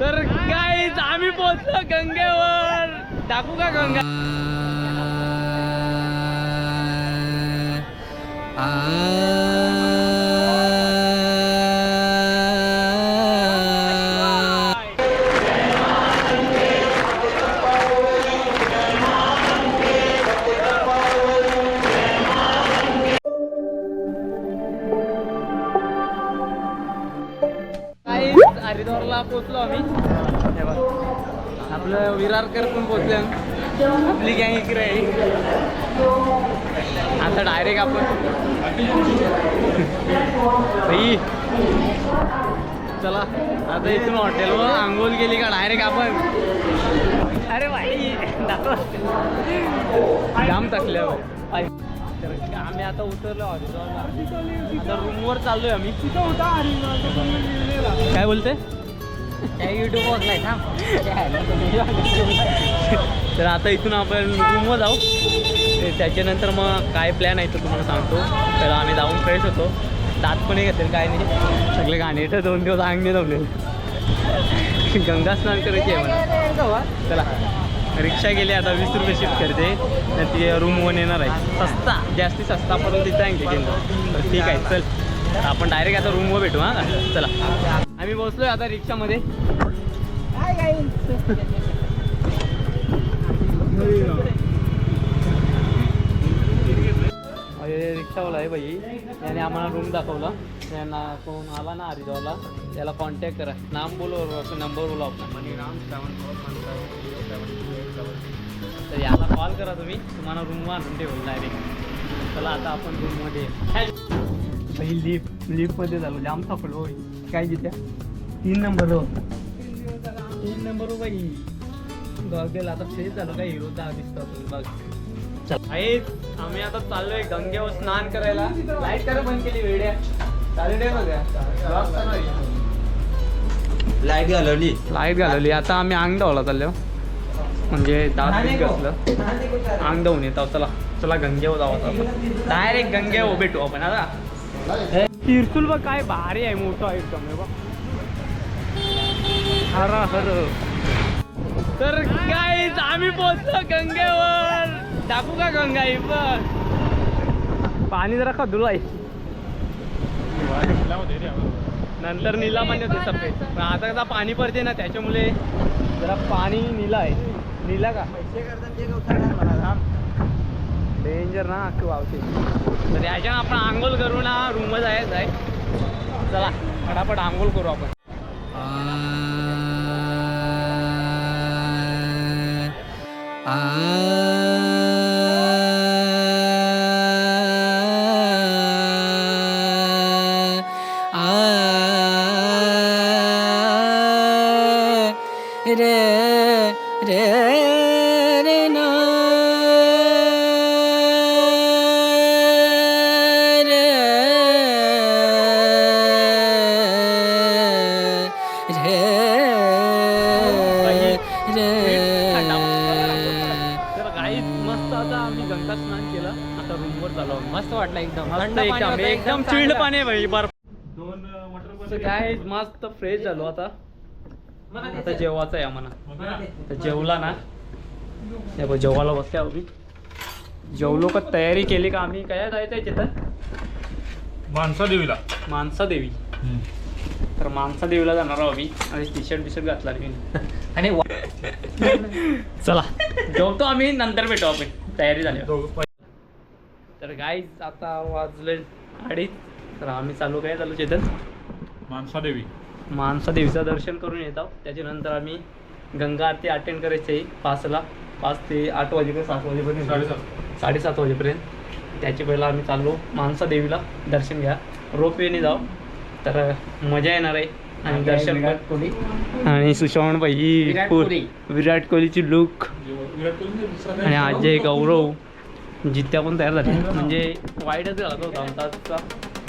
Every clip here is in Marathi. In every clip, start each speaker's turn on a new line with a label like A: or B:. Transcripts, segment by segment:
A: तर काय आम्ही पोहोचलो गंगेवर. टाकू का गंगा? आ विरारकर पण पोहोचले. आपली गँग इकडे आहे. आता डायरेक्ट आपण. भाई. चला आता इथून हॉटेलवर आंघोळ केली का डायरेक्ट आपण? अरे भाई. जाम. तर आम्ही. आता उतरलो आता रूमवर चाललोय आम्ही. काय बोलते? युट्यूब बघलाय तर आता इथून आपण रूमवर जाऊ. त्याच्यानंतर मग काय प्लॅन आहे तो तुम्हाला सांगतो. तर आम्ही जाऊन फ्रेश होतो. दात पण घेतील काय नाही. सगळे गाणे तर दोन दिवस अंगणे जमले गंगा स्नान करायची आहे मला चला रिक्षा गेली आता वीस रुपये शिफ्ट करते. तर ती रूमवर येणार आहे. सस्ता जास्ती सस्ता परत तिथं आहे केंद्र तर ठीक आहे चल. आपण डायरेक्ट आता रूमवर भेटू हां. चला. आम्ही बसलोय आता रिक्षामध्ये. अरे रिक्षावाला आहे बाई. याने आम्हाला रूम दाखवला. त्यांना कोण आला ना हरिद्वारला. त्याला कॉन्टॅक्ट करा. नाम बोलो और नंबर बोला तर याला कॉल करा तुम्ही. तुम्हाला रूम आणून ठेवलं डायरेक्ट चला आता आपण रूममध्ये लिफ्ट लिफ्टमध्ये झालो. जाम सापडलो होय. काय जिथे तीन नंबर तीन नंबर हो बाई. गेला आता फ्रेश झालं काय? हिरो दहा दिसतो बघ. आम्ही आता चाललोय गंगेवर स्नान करायला. लाइट करा बंद केली वेड्या. चालू दे बघा.
B: लाइट घालवली.
A: लाइट घालवली. आता आम्ही अंग धावला चाललो म्हणजे दात घासलं अंग धावून येतो. चला. चला गंगेवर जाऊ डायरेक्ट गंगेवर भेटू आपण आता तिरसुल बघ काय भारी आहे मोठं आहे एकदम हे बघ. हर हर. तर काय आम्ही पोहोचलो गंगेवर. टाकू का गंगा ही पण? पाणी जरा का आहे. नंतर निला म्हणजे होते सफेद पण आता कसा पाणी पडते ना त्याच्यामुळे जरा पाणी निला आहे. निला का? पैसे डेंजर ना अख्खं वावते तर याच्या आपण आंघोळ करू ना रूमच जायचं आहे चला फटाफट आंघोळ करू आपण
C: रे रे रे ना थंड
A: एकदम एकदम. चिल्ड पाणी आहे भाई बर्फ. काय मस्त फ्रेश झालो आता. आता जेवायचं आहे आम्हाला. जेवला ना. हे बघ जेवायला बसल्या आम्ही. जेवलो का तयारी केली का आम्ही? काय जायचं आहे तिथं?
D: माणसा देवीला
A: मानसा देवी तर मानसा देवीला जाणार आहोत आम्ही. आणि टी शर्ट बिशर्ट घातला मी.
C: आणि
A: चला जेवतो आम्ही नंतर भेटू आपण. तयारी झाली. तर गाईज आता वाजले अडीच. तर आम्ही चालू काय चालू चेतन?
D: माणसा देवी
A: मानसा देवीचं दर्शन करून येतो त्याच्यानंतर आम्ही गंगा आरती अटेंड करायची आहे पाचला. पाच ते आठ वाजेपर्यंत सात वाजेपर्यंत.
D: साडेसात.
A: साडेसात वाजेपर्यंत. त्याच्या पहिला आम्ही चाललो मानसा देवीला दर्शन घ्या. रोपवेने जाऊ. तर मजा येणार आहे. आणि दर्शन
C: विराट कोहली.
A: आणि सुषमा बाई
C: विराट
A: फुल-
C: कोहली.
A: विराट कोहलीची लुक? आणि अजय गौरव. जित्या पण तयार झाले म्हणजे वाईटच झाला होता आमचा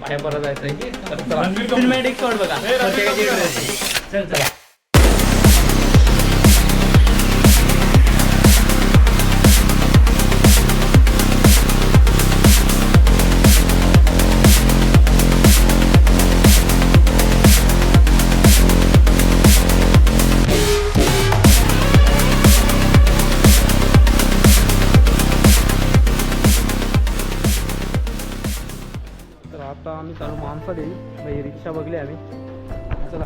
A: पाया परत जायचं
D: रणबीर कपूर.
A: सिनेमॅटिक शॉट बघा. प्रत्येकाची
C: चल चल.
A: रिक्षा बघली आम्ही? चला.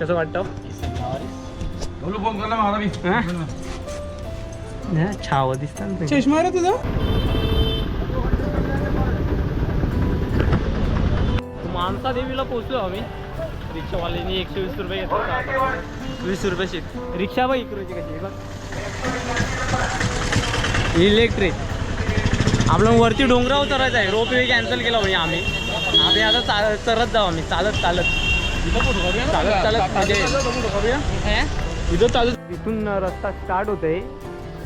A: कसं वाटतं? हा? छाव दिसतात
B: चष्मा रे तुझा?
A: मानसा देवीला पोहोचलो आम्ही. रिक्षावाल्याने एकशे वीस रुपये घेतले वीस रुपये रिक्षा बघ इकडची कशी बघ. इलेक्ट्रिक. आपलं वरती डोंगरावर चढायचं आहे. रोप वे कॅन्सल केला म्हणजे आम्ही. आम्ही आता चाल चढत जाऊ आम्ही. चालत चालत. चालत चालत. म्हणजे हे? इथं चालत इथून रस्ता स्टार्ट होते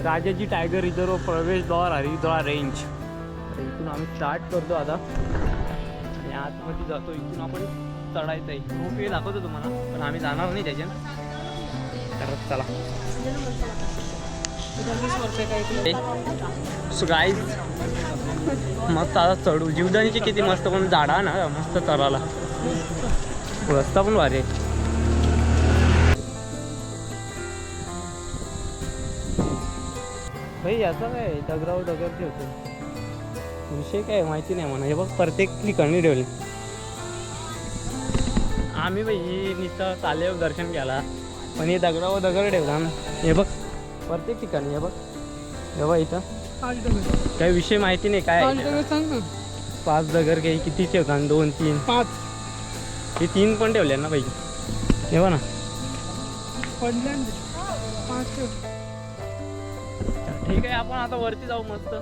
A: राजाजी टायगर रिझर्व प्रवेशद्वार हरिद्वार रेंज तर इथून आम्ही स्टार्ट करतो आता. आणि आतमध्ये जातो. इथून आपण चढायचं आहे रोप वे दाखवतो तुम्हाला. पण आम्ही जाणार नाही त्याच्यात. तर चला. सो गाईज मस्त आता चढू. जीवदानीचे किती मस्त पण झाडा ना मस्त चढायला. रस्ता पण भारी भाई याचा काय दगरावर दगड ठेवतो. विषय काय माहिती नाही म्हणा हे बघ प्रत्येक ठिकाणी ठेवले. आम्ही बाई नुसतं चालेव दर्शन केला पण हे दगडावर दगड ठेवला ना. हे बघ. प्रत्येक ठिकाणी बघ. हे बघ इथं. काही विषय माहिती नाही काय आहे.
B: सांग ना.
A: पाच दगड काही किती ठेवतात दोन तीन.
B: पाच.
A: हे तीन पण ठेवले ना बाई. हे बघ ना.
B: पडल्या पाच
A: ठीक आहे आपण आता वरती जाऊ मस्त.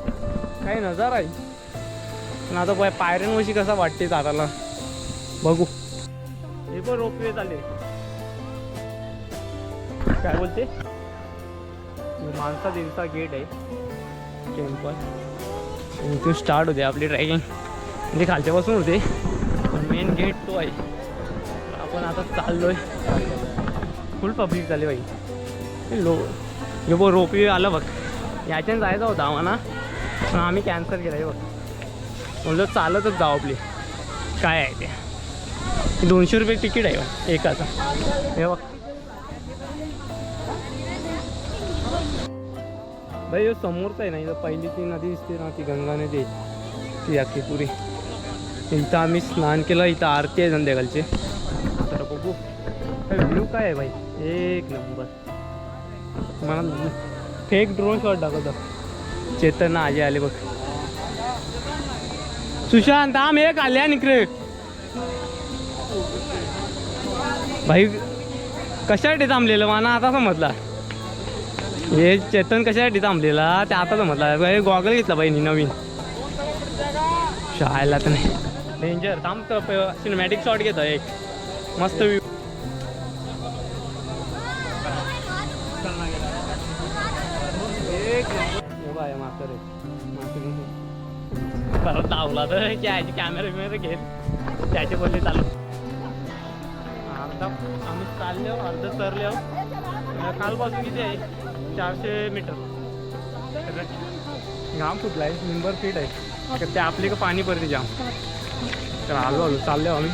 A: काही नजारा आहे. पण आता पाय पायऱ्यांवशी कसा वाटते चालायला बघू. हे पण रोपवे चालले काय बोलते? माणसा देवीचा गेट आहे. टेम्पल इथून स्टार्ट होते आपली ट्रॅकिंग म्हणजे खालच्यापासून होते. पण मेन गेट तो आहे. आपण आता चाललोय. फुल पब्लिक झाली बाई. लो हे बघ रोपवे आलं बघ. याच्यानं जायचा होता आम्हाला. पण आम्ही कॅन्सल केलं हे बघ. म्हणलं चालतच जाऊ आपली. काय आहे ते? दोनशे रुपये तिकीट आहे एकाचं. हे बघ. भाई हे समोरचं आहे ना इथं पहिली ती नदी दिसते ना ती गंगा नदी. आहे. ती अख्खी इथं आम्ही स्नान केलं इथं आरती आहे संध्याकाळची. तर बघू. व्ह्यू काय आहे भाई? एक नंबर. मला फेक ड्रोन शॉट दाखवतो. चेतन आजी आले बघ. सुशांत आम एक आल्या निकडे भाई कशासाठी थांबलेलं? मला आता समजला. हे चेतन कशासाठी थांबलेला? ते आता म्हटलं गॉगल घेतला बहिणी नवीन. शाळेला तर नाही. डेंजर थांब सिनेमॅटिक शॉट घेतो एक. मस्त व्ह्यू हे परत लावला तर त्याचे कॅमेरा बिमेरा घेत. त्याचे बोलले चालू. अर्धा आम्ही चाललो अर्ध सरलो कालपासून किती आहे. चारशे मीटर. घाम फुटला आहे? मेंबर फीट आहे. तर ते आपली का पाणी पडते जाम. तर आलो आलो. चाललो आम्ही.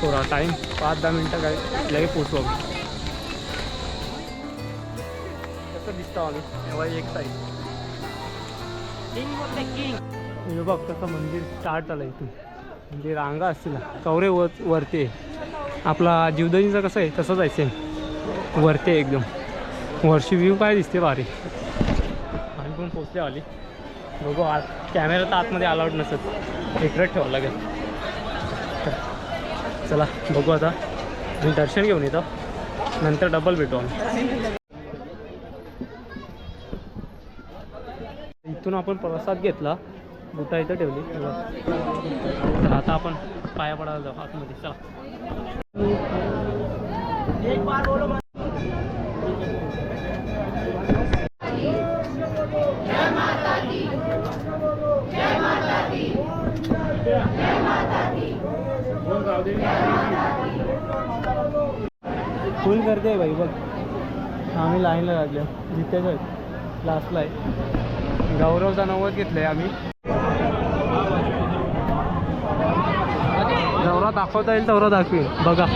A: थोडा टाईम पाच दहा मिनटं काय लगे पोचू आम्ही. कसं दिसतो आम्ही? तेव्हा एक साईड हे बघ कसं मंदिर स्टार्ट झालं इथून. म्हणजे रांगा असतील. कवरे वर वरती आहे. आपला जीवदनीचं कसं आहे तसंच आहे सेम वरती आहे एकदम. वर्षी व्ह्यू काय दिसते भारी? आम्ही पण पोचले आली बघू आत कॅमेरा तर आतमध्ये अलाउड नसत. इकडे ठेवावं लागेल चला बघू आता. मी दर्शन घेऊन येतो. नंतर डबल भेटू आम्ही. इथून आपण प्रसाद घेतला. बुटा इथं ठेवली. तर आता आपण पाया पडायला जाऊ आतमध्ये. चला. फुल गर्दी आहे भाई बघ. आम्ही लाईनला लागलो. जिथे आहेत लास्टला आहे. गौरवचा नव्वद घेतलं आहे आम्ही. जेवढा दाखवता येईल तेवढा दाखवेल. बघा.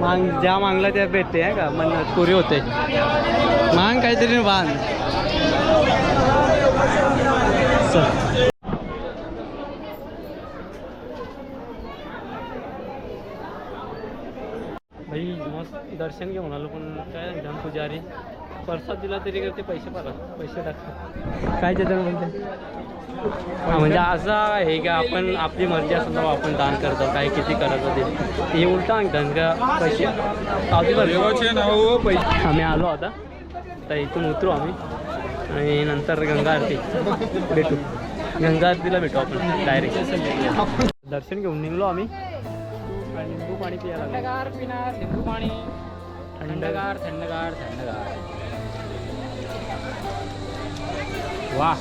A: मांग ज्या मागला त्या भेटते आहे का? म्हणून पुरी होते. काहीतरी बांध चल. भाई मस्त दर्शन घेऊन आलो पण काय एकदम पुजारी. प्रसाद दिला तरी करते पैसे पारा पैसे टाकतात काय त्याच्यात म्हणते? हा, म्हणजे असं आहे का आपण आपली मर्जी तर आपण दान करतो काय किती करायचं ते. हे उलटा सांगतात का पैसे. आम्ही आलो आता. तर इथून उतरू आम्ही. आणि नंतर गंगा आरती. भेटू. गंगा आरतीला भेटू आपण डायरेक्ट दर्शन घेऊन निघलो आम्ही. लिंबू पाणी.
C: थंडगार पिणार लिंबू पाणी.
A: थंड.
C: थंडगार थंडगार थंडगार. वा.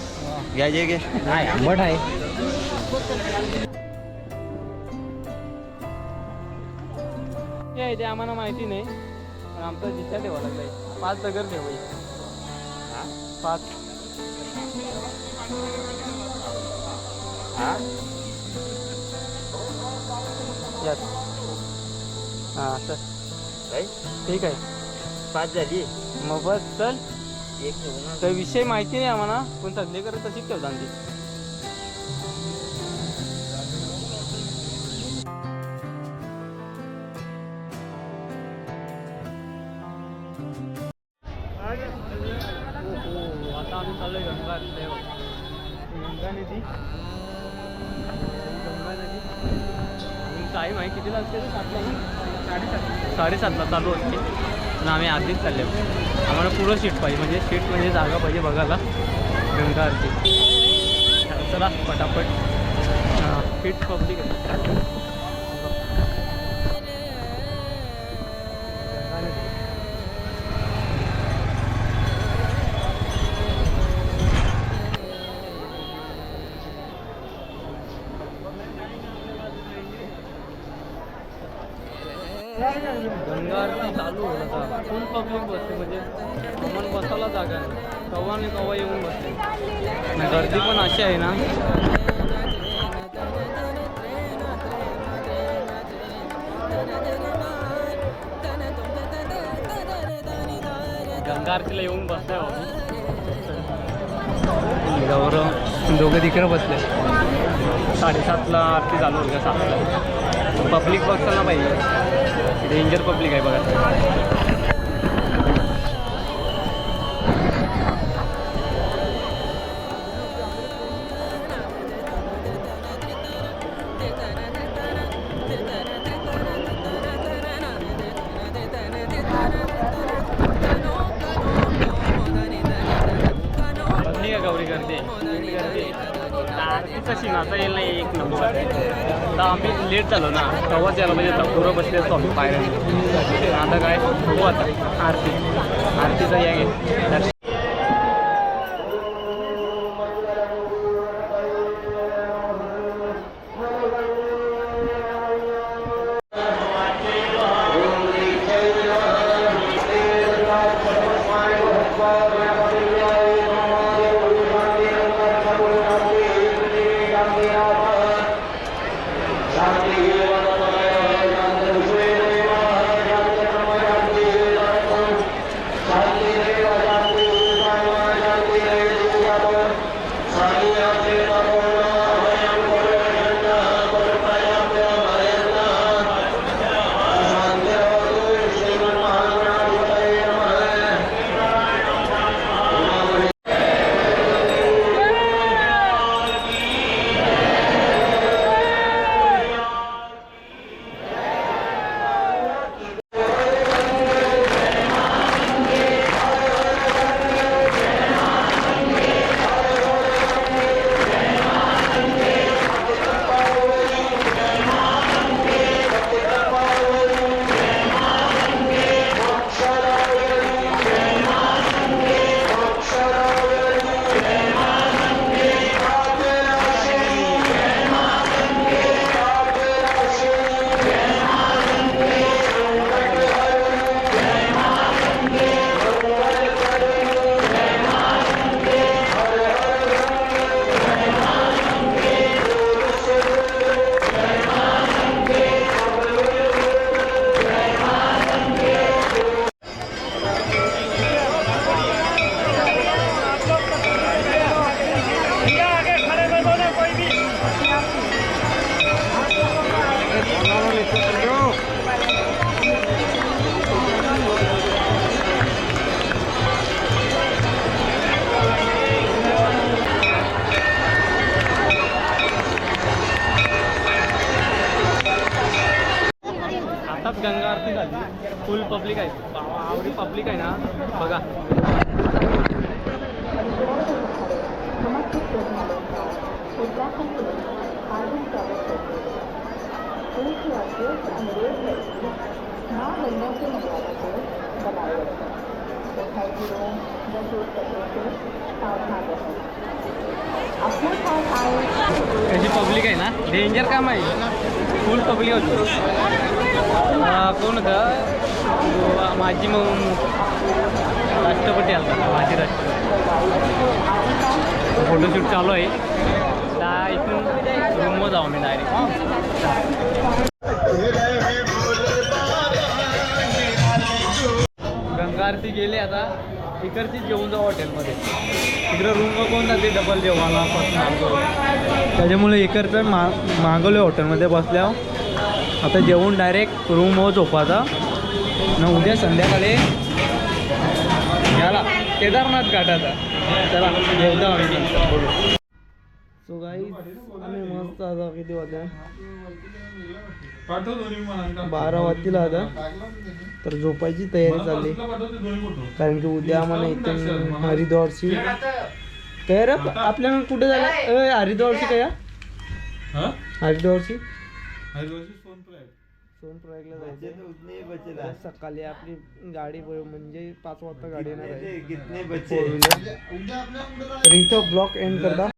A: घ्या जे घे.
C: नाही. आंबट आहे.
A: ते आहे ते आम्हाला माहिती नाही पण आमचा जिच्छा ठेवा लागलाय. पाच दगड ठेवाय पाच. यात. हां ठीक आहे.
C: पाच झाली?
A: मग बस चल.
C: एक
A: तर विषय माहिती नाही आम्हाला. पण सगळे करत तशीच ठेवता ती चालू असते. पण आम्ही आधीच चालले. आम्हाला पुरं सीट पाहिजे म्हणजे सीट म्हणजे जागा पाहिजे बघायला. गंगा आरती. चला पटापट. हां सीट पब्लिक आहे. चालू होईल आता. फुल पब्लिक बसते म्हणजे आम्हाला बसायला जागा नाही. कव्हा नाही कव्हा येऊन बसते. आणि गर्दी पण अशी आहे ना. गंगा आरतीला येऊन बसलाय बाबू. गौरव दोघं तिकडे बसले. साडेसातला आरती चालू होईल का सातला? पब्लिक बघताना पाहिजे. डेंजर पब्लिक आहे बघा. लेट झालो ना तेव्हाच यायला पाहिजे आता पुरं बसले असतो आम्ही पायऱ्या आता काय बघू आता. आरती. आरतीचा या फुल पब्लिक आहे. आवडी पब्लिक आहे ना. बघा. त्याची पब्लिक आहे ना. डेंजर काम आहे. फुल पब्लिक होती. कोण होतं? माझी मग राष्ट्रपती आला माझी राष्ट्रपती. फोटोशूट चालू आहे. त्या इथून रूमवर जाऊ मी डायरेक्ट गंगा आरती गेले आता. इकडची जेवून जाऊ हॉटेलमध्ये. इकडं रूमवर कोण जाते? डबल जेवणाला त्याच्यामुळे इकडचं मा मागवलं हॉटेलमध्ये बसल्यावर. आता जेवून डायरेक्ट रूमवर झोपायचा. न उद्या संध्याकाळी याला केदारनाथ घाटाचा. चला जेवतो आम्ही सो गाई आम्ही मस्त आता किती वाजता बारा वाजतील आता. तर झोपायची तयारी चालली. कारण की उद्या आम्हाला इथून हरिद्वारची काय रे आपल्याला कुठे झालं? हरिद्वारची काय हरिद्वारची
D: हरिद्वारची आहे
A: सोनप्रयागला जायचं. सकाळी आपली गाडी म्हणजे पाच वाजता गाडी येणार आहे. फोर व्हीलर तर इथं ब्लॉक एंड करता.